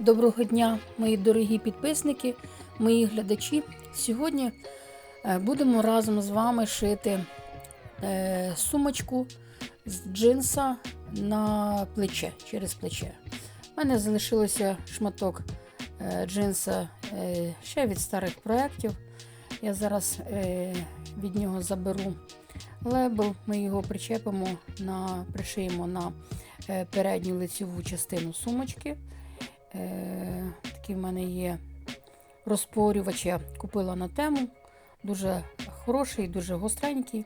Доброго дня, мої дорогі підписники, мої глядачі. Сьогодні е, будемо разом з вами шити е, сумочку з джинса на плече через плече. У мене залишилося шматок е, джинса ще від старих проєктів. Я зараз від нього заберу лейбл, ми його причепимо на, пришиємо на передню лицеву частину сумочки. Е, Такий в мене є розпорювач, я купила на тему. Дуже хороший, дуже гостренький.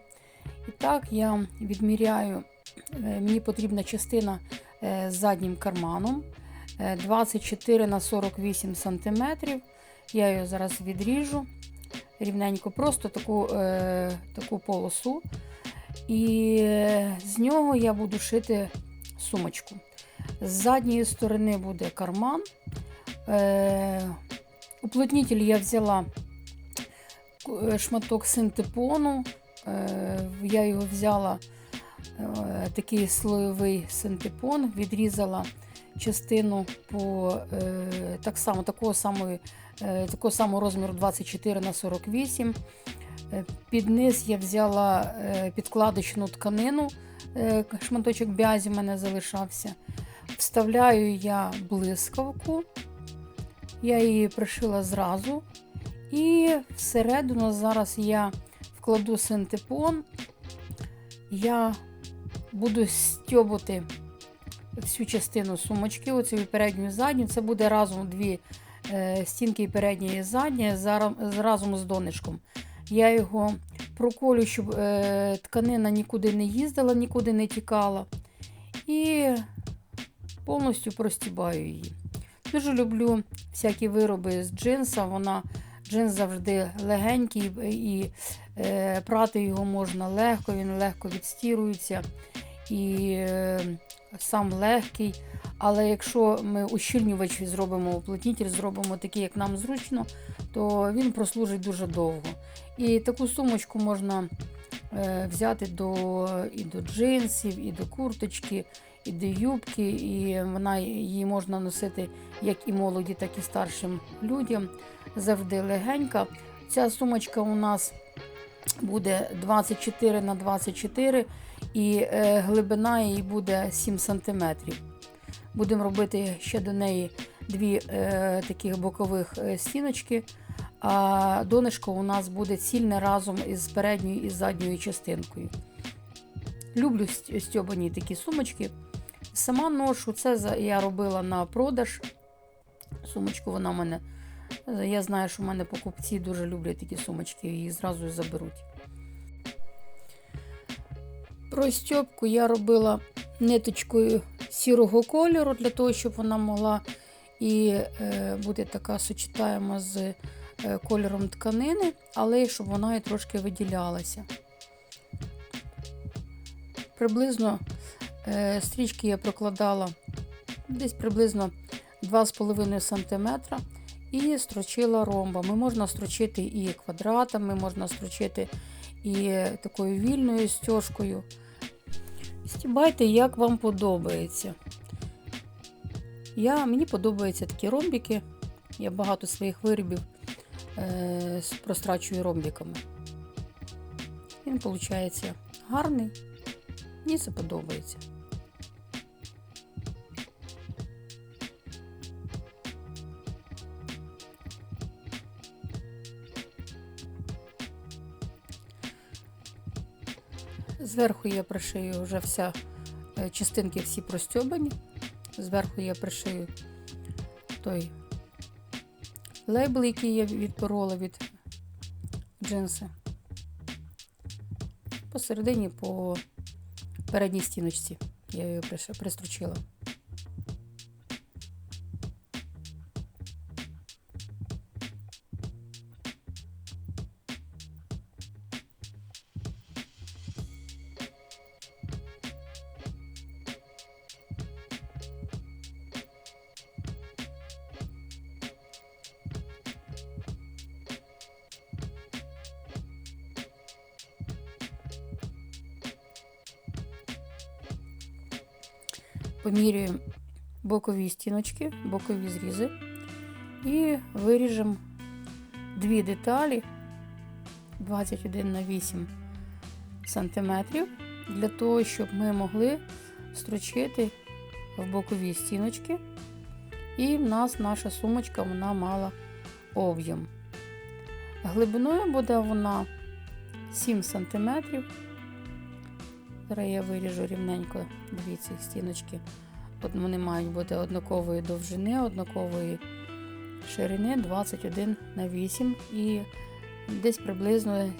І так я відміряю, е, мені потрібна частина е, з заднім карманом е, 24 на 48 см. Я її зараз відріжу рівненько, просто таку, е, таку полосу. І е, з нього я буду шити сумочку. З задньої сторони буде карман. Е, уплотнитель я взяла е, шматок синтепону. Е, я його взяла такий слоєвий синтепон, відрізала частину по так само, такого самого, такого самого розміру 24 на 48. Е, Під низ я взяла підкладочну тканину, шматочок бязі в мене залишався. Вставляю я блискавку, я її пришила зразу. І всередину зараз я вкладу синтепон, я буду стьобути всю частину сумочки, оцю передню і задню. Це буде разом дві е, стінки передня і задня, разом з донечком. Я його проколю, щоб е, тканина нікуди не їздила, нікуди не тікала. І повністю простібаю її. Дуже люблю всякі вироби з джинса. Вона джинс завжди легенький і е, прати його можна легко, він легко відстірується і е, сам легкий. Але якщо ми ущільнювач зробимо, уплотнитель зробимо такий, як нам зручно, то він прослужить дуже довго. І таку сумочку можна е, взяти до, і до джинсів, і до курточки, до юбки, і вона її можна носити як і молоді, так і старшим людям. Завжди легенька. Ця сумочка у нас буде 24 на 24 і е, глибина її буде 7 см. Будемо робити ще до неї дві е, таких бокових е, стіночки. А донышко у нас буде цільне разом із передньою і задньою частинкою. Люблю стьобані такі сумочки. Сама ношу, це я робила на продаж. Сумочку вона в мене. Я знаю, що в мене покупці дуже люблять такі сумочки, їх зразу заберуть. Про стьопку я робила ниточкою сірого кольору, для того, щоб вона могла і е, бути така сочетаєма з е, кольором тканини, але щоб вона і трошки виділялася. Приблизно стрічки я прокладала десь приблизно 2,5 см і строчила ромбами. Можна строчити і квадратами, можна строчити і такою вільною стяжкою. Стібайте, як вам подобається. Я, мені подобаються такі ромбики. Я багато своїх виробів е, прострачую ромбиками. Він виходить гарний. Мені це подобається. Зверху я пришию вже вся е, частинки всі простьобані. Зверху я пришию той лейбл, який я відпорола від джинси. Посередині по передній стіночці я її приш- Помірюємо бокові стіночки, бокові зрізи і виріжемо дві деталі 21 на 8 сантиметрів для того, щоб ми могли строчити в бокові стіночки. І в нас наша сумочка вона мала об'єм. Глибиною буде вона 7 см. Зараз я виріжу рівненько дві ці стіночки. От Вони мають бути однакової довжини, однакової ширини 21 на 8 і десь приблизно е,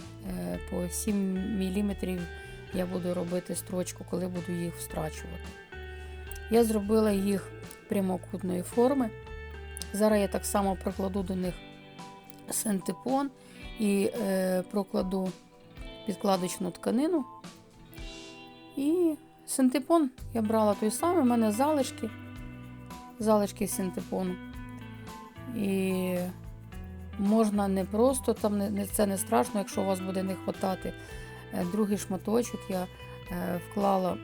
по 7 мм я буду робити строчку, коли буду їх встрачувати. Я зробила їх прямокутної форми. Зараз я так само прокладу до них синтепон і е, прокладу підкладочну тканину. І синтепон я брала той самий, у мене залишки, залишки синтепону. І можна не просто, там це не страшно, якщо у вас буде не хватати. Е, другий шматочок я е, вклала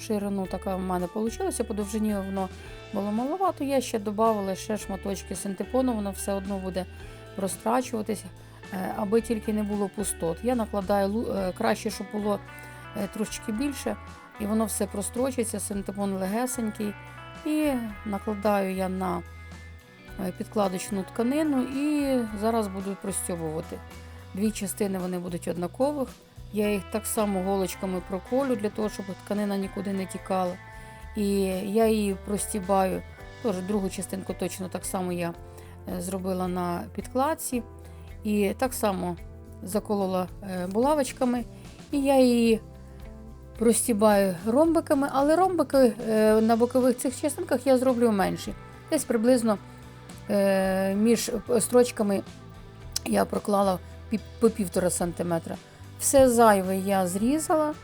ширину, така в мене вийшла, по довжині воно було маловато. Я ще додавала ще шматочки синтепону, воно все одно буде розтрачуватися, е, аби тільки не було пустот. Я накладаю краще, щоб було трошки більше, і воно все прострочиться, синтепон легесенький. І накладаю я на підкладочну тканину і зараз буду простьобувати. Дві частини вони будуть однакових. Я їх так само голочками проколю, для того, щоб тканина нікуди не тікала. І я її простібаю. Тож другу частинку точно так само я е, зробила на підкладці. І так само заколола е, булавочками. І я її простібаю ромбиками, але ромбики е, на бокових цих частинках я зроблю менші. Десь приблизно між строчками я проклала по півтора сантиметра. Все зайве я зрізала,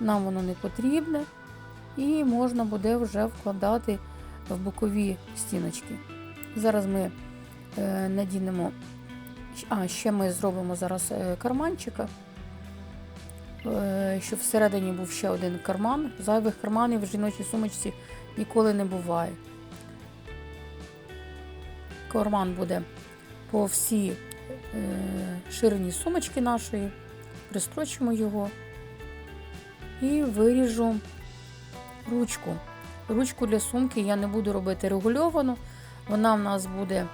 нам воно не потрібне, і можна буде вже вкладати в бокові стіночки. Зараз ми е, надінемо, а ще ми зробимо зараз е, карманчика, е, щоб всередині був ще один карман. Зайвих карманів в жіночій сумочці ніколи не буває. Карман буде по всій ширині сумочки нашої пристрочимо його і виріжу ручку. Ручку для сумки я не буду робити регульовану, вона в нас буде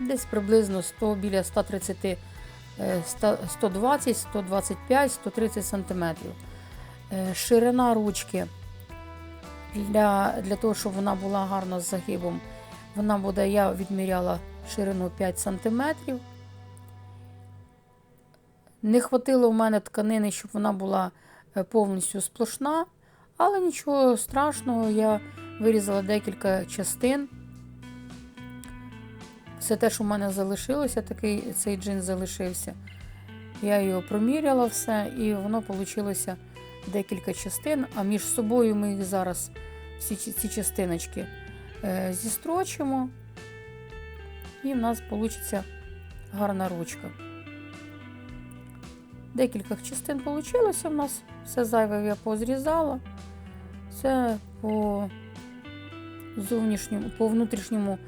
десь приблизно 100 біля 130 120, 125, 130 см. Ширина ручки для для того, щоб вона була гарно з загибом, вона буде, я відміряла ширину 5 см. Не хватило в мене тканини, щоб вона була е, повністю сплошна, але нічого страшного, я вирізала декілька частин. Все те, що в мене залишилося, такий цей джин залишився. Я його проміряла все, і воно вийшло декілька частин, а між собою ми їх зараз, всі ці частиночки, е, зістрочимо, і в нас вийде гарна ручка. Декілька частин вийшло у нас. Все зайве я позрізала. Це по зовнішньому, по внутрішньому,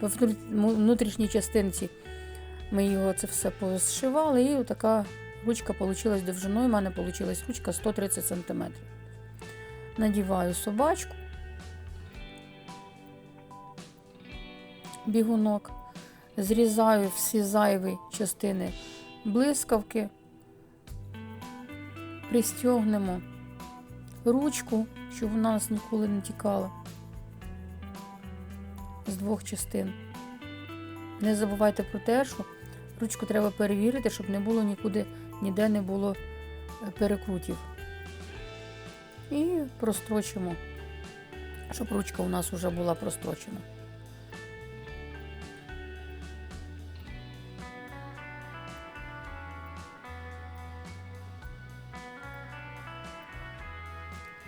по внутрішній частинці. Ми його це все позшивали, і така ручка вийшла довжиною. У мене вийшла ручка 130 см. Надіваю собачку, бігунок, зрізаю всі зайві частини блискавки, пристягнемо ручку, щоб вона нас ніколи не тікала з двох частин. Не забувайте про те, що ручку треба перевірити, щоб не було нікуди, ніде не було е, перекрутів. І прострочимо, щоб ручка у нас вже була прострочена.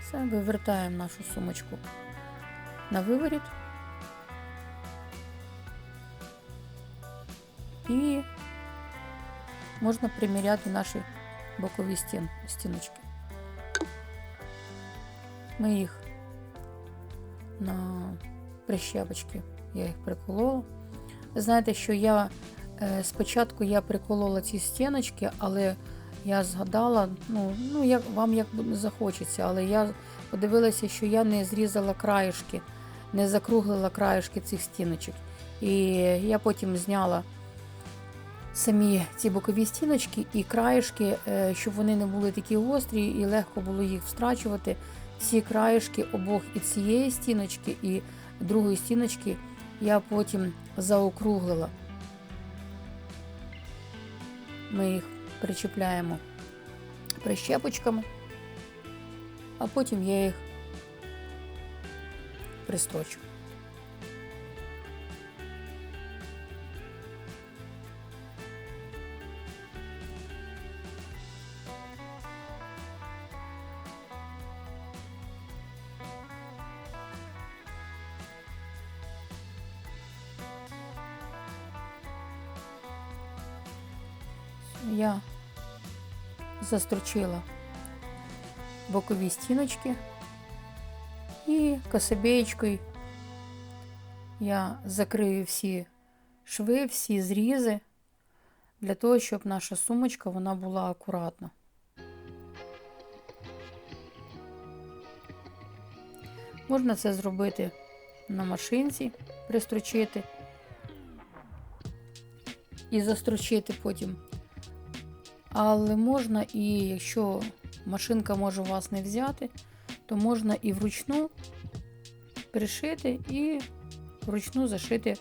Все, вивертаємо нашу сумочку на виворіт і можна приміряти наші бокові стін, стіночки. Ми їх на прищепочки. Я їх приколола. Знаєте, що я е, спочатку я приколола ці стіночки, але я згадала, ну, ну як вам як захочеться, але я подивилася, що я не зрізала краєшки, не закруглила краєшки цих стіночок. І я потім зняла самі ці бокові стіночки і краєшки, е, щоб вони не були такі гострі і легко було їх встрачувати. Всі краєшки обох і цієї стіночки, і другої стіночки я потім заокруглила. Ми їх причіпляємо прищепочками, а потім я їх пристрочу. Я застрочила бокові стіночки і кособеєчкою я закрию всі шви, всі зрізи для того, щоб наша сумочка вона була акуратна. Можна це зробити на машинці, пристрочити і застрочити потім. Але можна і якщо машинка може вас не взяти, то можна і вручну пришити і вручну зашити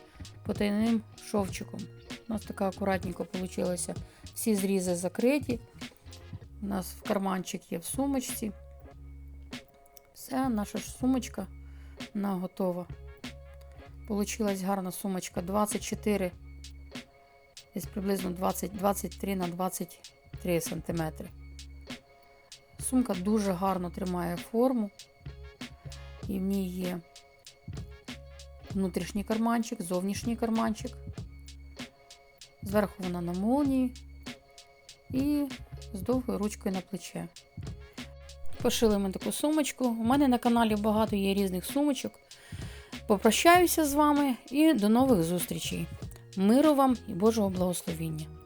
потайним шовчиком. У нас така акуратненько вийшла. Всі зрізи закриті. У нас в карманчик є в сумочці. Все, наша ж сумочка вона готова. Получилась гарна сумочка 24, десь приблизно 20, 23 на 23 см. Сумка дуже гарно тримає форму. І в ній є внутрішній карманчик, зовнішній карманчик. Зверху вона на молнії і з довгою ручкою на плече. Пошили ми таку сумочку. У мене на каналі багато є різних сумочок. Попрощаюся з вами і до нових зустрічей. Миру вам і Божого благословіння!